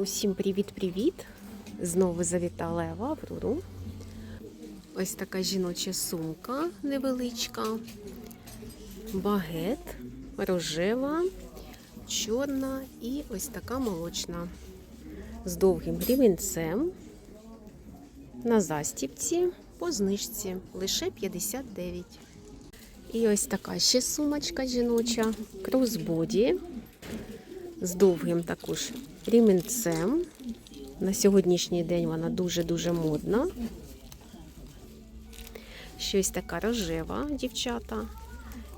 Усім привіт-привіт! Знову завітала я в Аврору. Ось така жіноча сумка невеличка, багет, рожева, чорна і ось така молочна. З довгим рівенцем на застіпці по знижці лише 59. І ось така ще сумочка жіноча, кросбоді з довгим також рівенцем. На сьогоднішній день вона дуже-дуже модна. Щось така рожева, дівчата.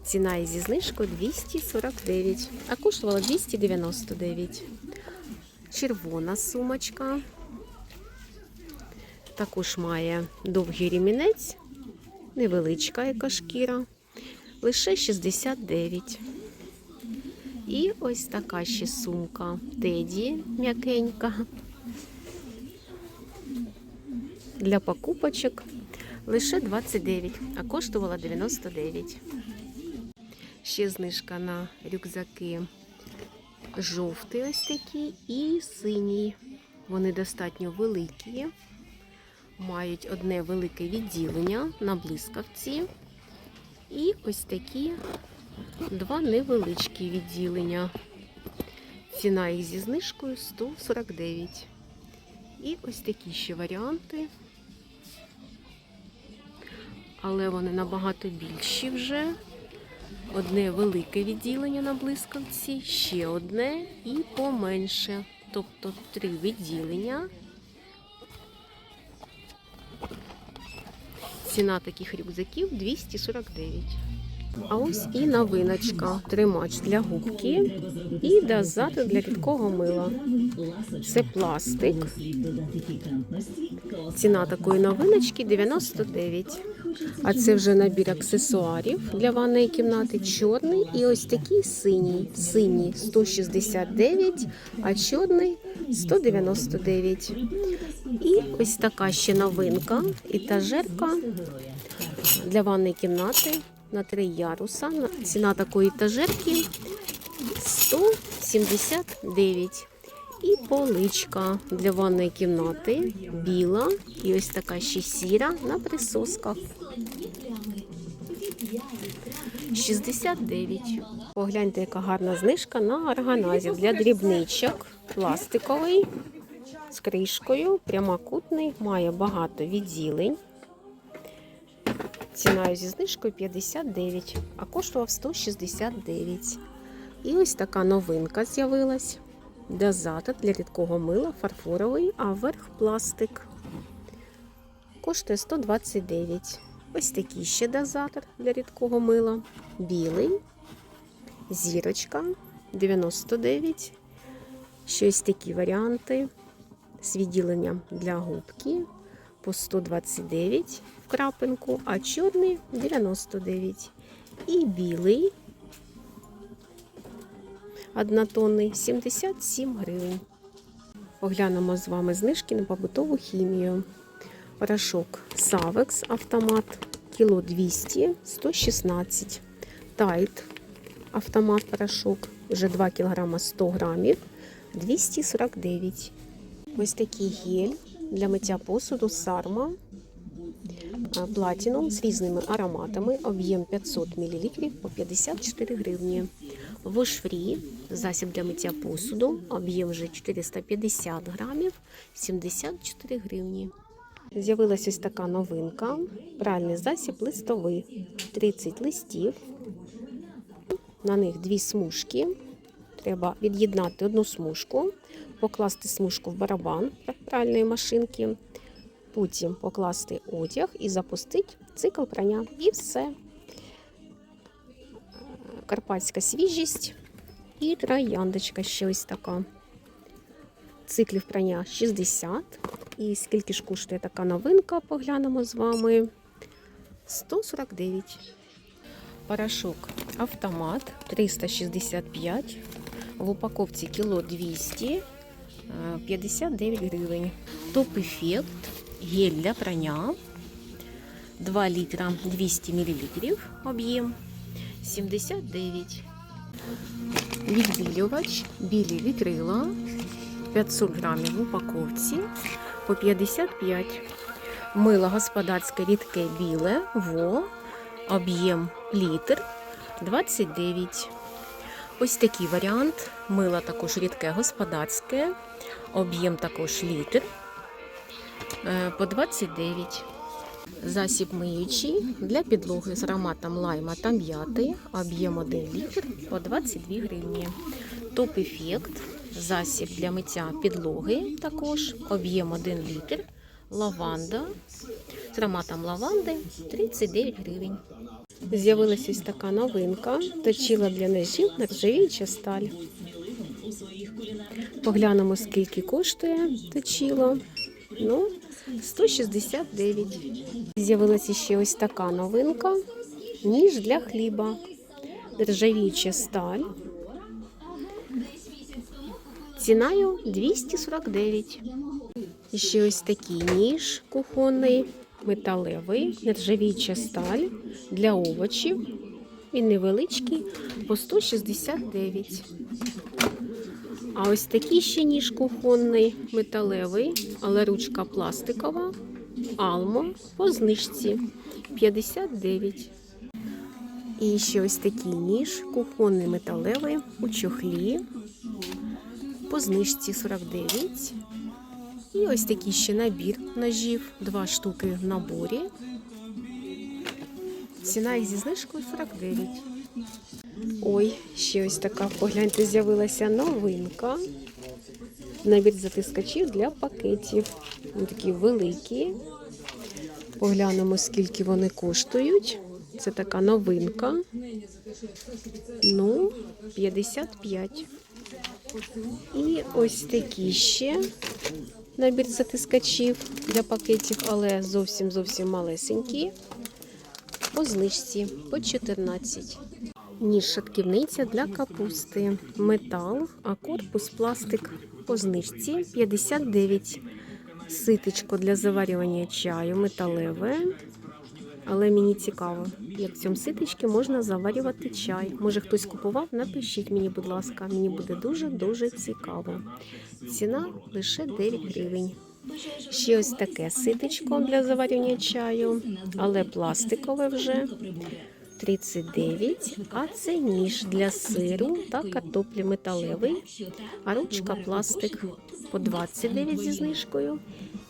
Ціна її зі знижкою 249, а коштувала 299. Червона сумочка. Також має довгий рімінець, невеличка яка шкіра, лише 69. І ось така ще сумка Теді м'якенька. Для покупочок лише 29, а коштувала 99. Ще знижка на рюкзаки жовтий ось такі і синій. Вони достатньо великі, мають одне велике відділення на блискавці. І ось такі два невеличкі відділення. Ціна їх зі знижкою 149. І ось такі ще варіанти. Але вони набагато більші вже. Одне велике відділення на блискавці, ще одне і поменше. Тобто три відділення. Ціна таких рюкзаків 249. А ось і новиночка. Тримач для губки і дозатор для рідкого мила. Це пластик. Ціна такої новиночки 99. А це вже набір аксесуарів для ванної кімнати. Чорний і ось такий синій. Синій 169, а чорний 199. І ось така ще новинка. Етажерка для ванної кімнати на три яруса. Ціна такої етажерки 179. І поличка для ванної кімнати біла і ось така ще сіра на присосках. 69. Погляньте, яка гарна знижка на органазі для дрібничок. Пластиковий з кришкою, прямокутний, має багато відділень. Ціною зі знижкою 59, а коштував 169. І ось така новинка з'явилась. Дозатор для рідкого мила фарфоровий, а верх пластик. Коштує 129. Ось такий ще дозатор для рідкого мила. Білий, зірочка 99. Щось такі варіанти з відділенням для губки по 129 в крапинку, а чорний 99. І білий однотонний 77 гривень. Поглянемо з вами знижки на побутову хімію. Порошок Савекс автомат кіло 200 116. Тайт автомат порошок вже 2 кг 100 грамів 249. Ось такий гель для миття посуду Сарма Платіном з різними ароматами, об'єм 500 мл по 54 гривні. Вошфрі засіб для миття посуду, об'єм вже 450 грамів, 74 гривні. З'явилася ось така новинка. Пральний засіб листовий, 30 листів. На них дві смужки. Треба від'єднати одну смужку, покласти смужку в барабан пральної машинки. Потім покласти одяг і запустити цикл прання. І все. Карпатська свіжість і трояндочка ще ось така. Циклів прання 60. І скільки ж коштує така новинка, поглянемо з вами. 149. Порошок автомат 365. В упаковці кіло 200, 59 гривень. Топ-ефект гель для прання 2 літра 200 мл об'єм 79. Відбілювач білі вітрила 500 грамів в упаковці по 55. Мило господарське рідке біле ВО, об'єм літр 29. Ось такий варіант. Мило також рідке господарське, об'єм також літр по 29. Засіб миючий для підлоги з ароматом лайма та м'яти, об'єм 1 літр по 22 гривні. Топ-ефект, засіб для миття підлоги також, об'єм 1 літр, лаванда з ароматом лаванди 39 гривень. З'явилася ось така новинка, точила для ножів нержавіюча сталь. Поглянемо, скільки коштує точило. Ну, 169. З'явилася ще ось така новинка. Ніж для хліба. Нержавіюча сталь. Ціною 249. І ще ось такий ніж кухонний, металевий, нержавіюча сталь для овочів. Він невеличкий по 169. А ось такий ще ніж кухонний, металевий, але ручка пластикова. Алмо по знижці 59. І ще ось такий ніж кухонний металевий у чохлі по знижці 49. І ось такий ще набір ножів, два штуки в наборі. Ціна їх зі знижкою 49. Ой, ще ось така, погляньте, з'явилася новинка. Набір затискачів для пакетів. Вони такі великі. Поглянемо, скільки вони коштують. Це така новинка. Ну, 55. І ось такі ще набір затискачів для пакетів, але зовсім зовсім малесенькі. По знижці по 14. Ніж шатківниця для капусти. Метал, а корпус пластик по знижці 59. Ситечко для заварювання чаю металеве. Але мені цікаво, як в цьому ситечці можна заварювати чай. Може хтось купував? Напишіть мені, будь ласка, мені буде дуже-дуже цікаво. Ціна лише 9 гривень. Ще ось таке ситечко для заварювання чаю, але пластикове вже 39. А це ніж для сиру та картоплі металевий, а ручка пластик по 29 зі знижкою.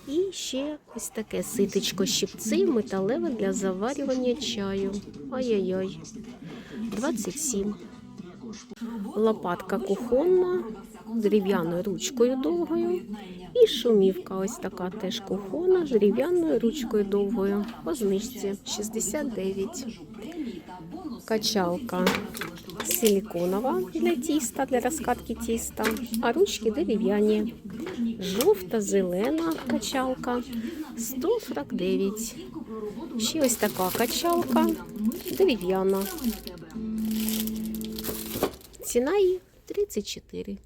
І ще ось таке ситечко щипці металеве для заварювання чаю. Ай-яй-яй. 27. Лопатка кухонна дерев'яною ручкою довгою. І шумівка ось така теж кухонна з дерев'яною ручкою довгою. По знижці 69. Качалка силіконова для тіста, для розкатки тіста, а ручки дерев'яні. Жовта, зелена качалка 149. Ще ось така качалка дерев'яна. Ціна її 34.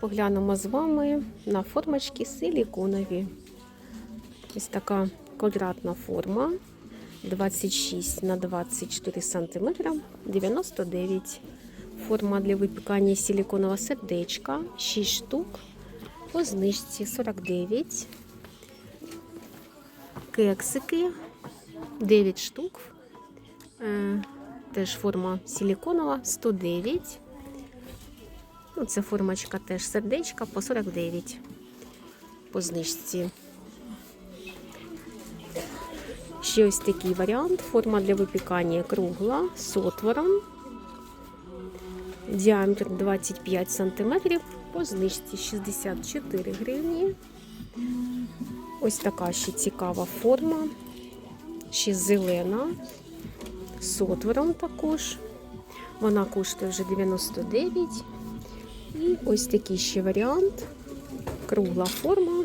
Поглянемо з вами на формочки силіконові. Ось така квадратна форма. 26 на 24 сантиметра 99. Форма для випікання силіконового сердечка 6 штук. По знижці 49. Кексики 9 штук. Е, Теж форма силіконова 109. Ну, це формочка теж сердечка по 49. По знижці. Ще ось такий варіант. Форма для випікання кругла з отвором. Діаметр 25 см. По знижці 64 гривні. Ось така ще цікава форма. Ще зелена. З отвором також. Вона коштує вже 99. І ось такий ще варіант. Кругла форма.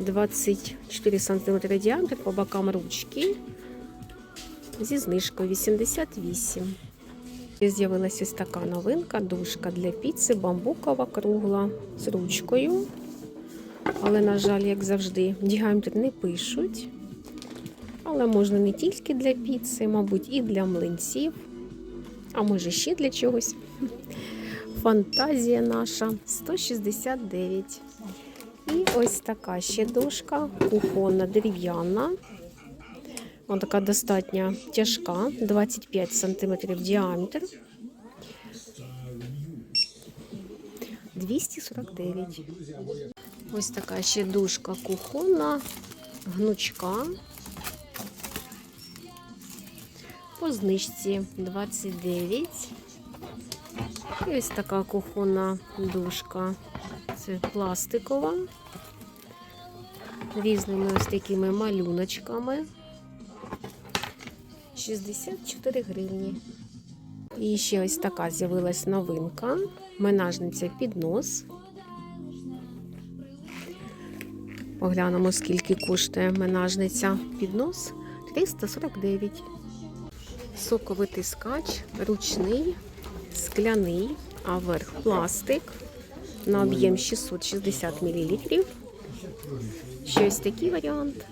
24 см діаметр по бокам ручки зі знижкою 88. З'явилася ось така новинка, дужка для піци, бамбукова кругла з ручкою. Але, на жаль, як завжди, діаметр не пишуть. Але можна не тільки для піци, мабуть, і для млинців, а може ще для чогось. Фантазія наша 169. І ось така ще дошка, кухонна дерев'яна. Вона така достатньо тяжка, 25 см діаметр. 249. Ось така ще дошка кухонна, гнучка. По знижці 29. І ось така кухонна дошка. Це пластикова. Різними ось такими малюночками. 64 гривні. І ще ось така з'явилась новинка. Менажниця піднос. Поглянемо, скільки коштує менажниця піднос. 349. Соковитий скач, ручний, скляний, а верх пластик на об'єм 660 мл. Ще ось такий варіант.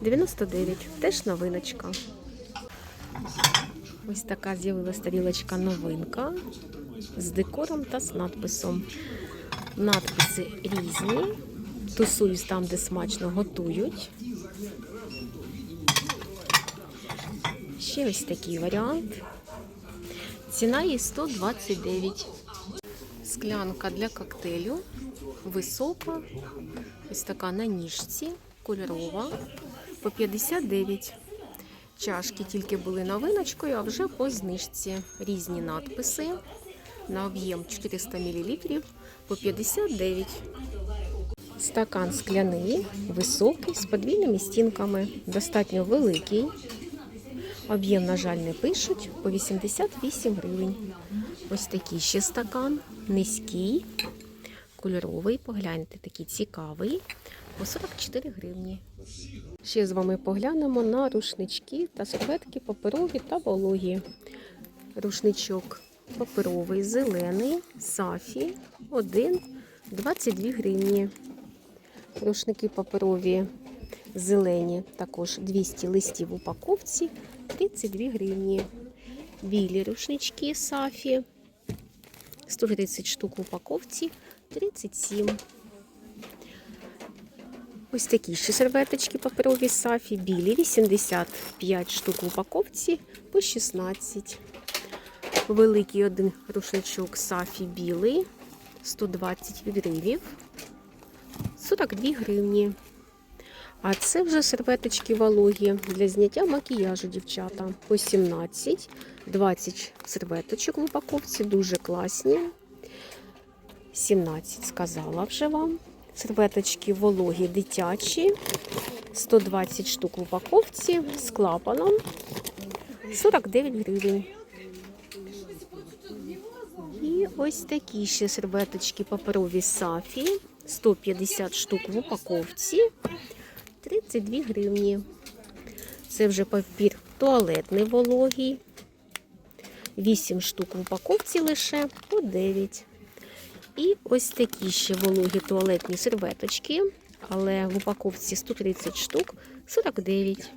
99. Теж новиночка. Ось така з'явилася тарілочка новинка з декором та з надписом. Надписи різні. Тусуюсь там, де смачно готують. Ще ось такий варіант. Ціна її 129. Склянка для коктейлю. Висока. Ось така на ніжці, кольорова. По 59. Чашки тільки були новиночкою, а вже по знижці. Різні надписи. На об'єм 400 мл по 59. Стакан скляний, високий, з подвійними стінками. Достатньо великий. Об'єм, на жаль, не пишуть, по 88 гривень. Ось такий ще стакан, низький, кольоровий, погляньте, такий цікавий, по 44 гривні. Ще з вами поглянемо на рушнички та серветки паперові та вологі. Рушничок паперовий, зелений, сафі, 1, 22 гривні. Рушники паперові зелені, також 200 листів в упаковці, 32 гривні. Білі рушнички Сафі, 130 штук в упаковці, 37. Ось такі ще серветочки паперові Сафі, білі, 85 штук в упаковці по 16. Великий один рушничок Сафі білий, 120 відривів, 42 гривні. А це вже серветочки вологі для зняття макіяжу, дівчата. По 17, 20 серветочок в упаковці, дуже класні. 17 сказала вже вам. Серветочки вологі дитячі, 120 штук в упаковці з клапаном, 49 гривень. І ось такі ще серветочки паперові сафі, 150 штук в упаковці. 32 гривні. Це вже папір туалетний вологий. 8 штук в упаковці лише по 9. І ось такі ще вологі туалетні серветочки, але в упаковці 130 штук 49.